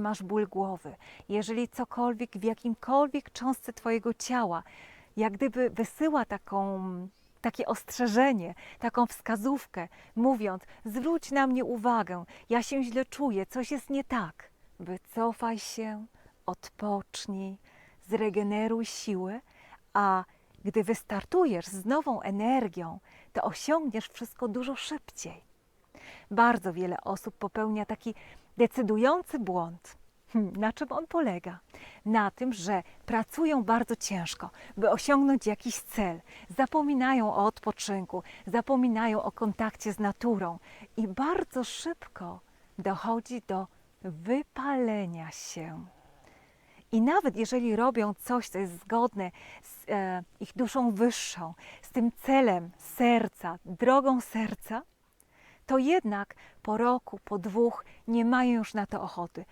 masz ból głowy, jeżeli cokolwiek w jakimkolwiek cząstce Twojego ciała, jak gdyby wysyła taką, takie ostrzeżenie, taką wskazówkę, mówiąc: zwróć na mnie uwagę, ja się źle czuję, coś jest nie tak. Wycofaj się, odpocznij, zregeneruj siły, a gdy wystartujesz z nową energią, to osiągniesz wszystko dużo szybciej. Bardzo wiele osób popełnia taki decydujący błąd. Hmm, Na czym on polega? Na tym, że pracują bardzo ciężko, by osiągnąć jakiś cel, zapominają o odpoczynku, zapominają o kontakcie z naturą i bardzo szybko dochodzi do wypalenia się. I nawet jeżeli robią coś, co jest zgodne z e, ich duszą wyższą, z tym celem serca, drogą serca, to jednak po roku, po dwóch nie mają już na to ochoty.